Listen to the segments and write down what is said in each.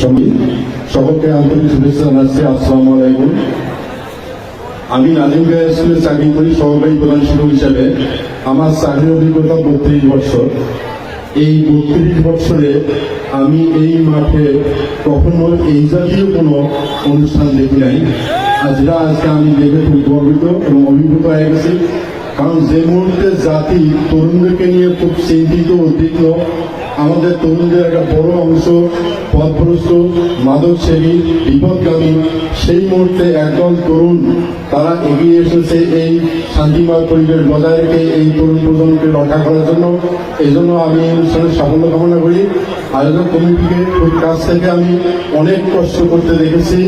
সঙ্গে, সকলকে আন্তরিক শুভেচ্ছা জানাচ্ছি। আসসালামু আলাইকুম। আমি নাজিম গায়ে স্কুলে চাকরি করি, সহকারী প্রধান শিক্ষক হিসাবে। আমার চাকরির অভিজ্ঞতা বত্রিশ বছর। এই বত্রিশ বছরে আমি এই মাঠে কখনো এই জাতীয় কোনো অনুষ্ঠান দেখি নাই। যেটা আজকে আমি দেখে খুব গর্বিত এবং অভিজ্ঞতা হয়ে গেছি। কারণ যে মুহূর্তে জাতি তরুণদেরকে নিয়ে খুব চিন্তিত, উদ্বিগ্ন, আমাদের তরুণদের একটা বড় অংশ পথভ্রষ্ট, মাদক সেবী, বিপদগামী, সেই মুহূর্তে একদল তরুণ তারা এগিয়ে এসেছে এই শান্তিময় পরিবেশ বজায় রেখে এই তরুণ প্রজন্মকে রক্ষা করার জন্য। এই জন্য আমি এই অনুষ্ঠানের সাফল্য কামনা করি। আয়োজক কমিটিকে খুব কাছ থেকে আমি অনেক কষ্ট করতে দেখেছি।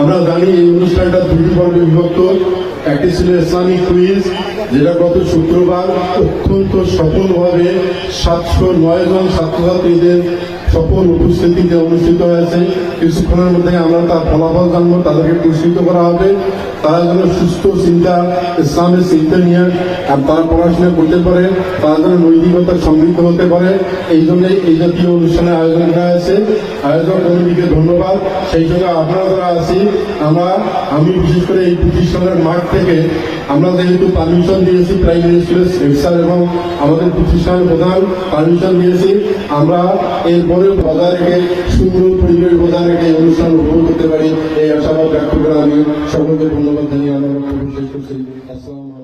আমরা জানি এই অনুষ্ঠানটা দুটি পর্বে বিভক্ত। একটি ছিল ইসলামিক কুইজ যেটা গত শুক্রবার অত্যন্ত সফলভাবে সাতশো নয় জন ছাত্রছাত্রীদের সফল উপস্থিতিতে অনুষ্ঠিত হয়েছে, কিছুক্ষণের মধ্যে আমরা তার ফলাফল জানব, তাদেরকে পুরস্কৃত করা হবে। তারা যেন সুস্থ, চিন্তা, ইসলামের চিন্তা নিয়ে আর তারা পড়াশোনা করতে পারে, তারা যেন নৈতিকতা সমৃদ্ধ হতে পারে, এই জন্যই এই জাতীয় অনুষ্ঠানের আয়োজন করা হয়েছে। আয়োজক কমিটিকে ধন্যবাদ। সেই সঙ্গে আপনারা যারা আছি, আমরা, আমি বিশেষ করে এই প্রতিষ্ঠানের মাঠ থেকে আমরা যেহেতু পারমিশন দিয়েছি স্কুলের স্যার এবং আমাদের প্রতিষ্ঠানের প্রধান পারমিশন দিয়েছি, আমরা এরপরে বজায় রেখে সুন্দর পরিবেশ বজায় রেখে অনুষ্ঠান উপভোগ করতে পারি। এই আশাবাদ ব্যক্ত করে আমি সকলকে ধন্যবাদ জানিয়ে আমার শেষ করছি। আসসালামু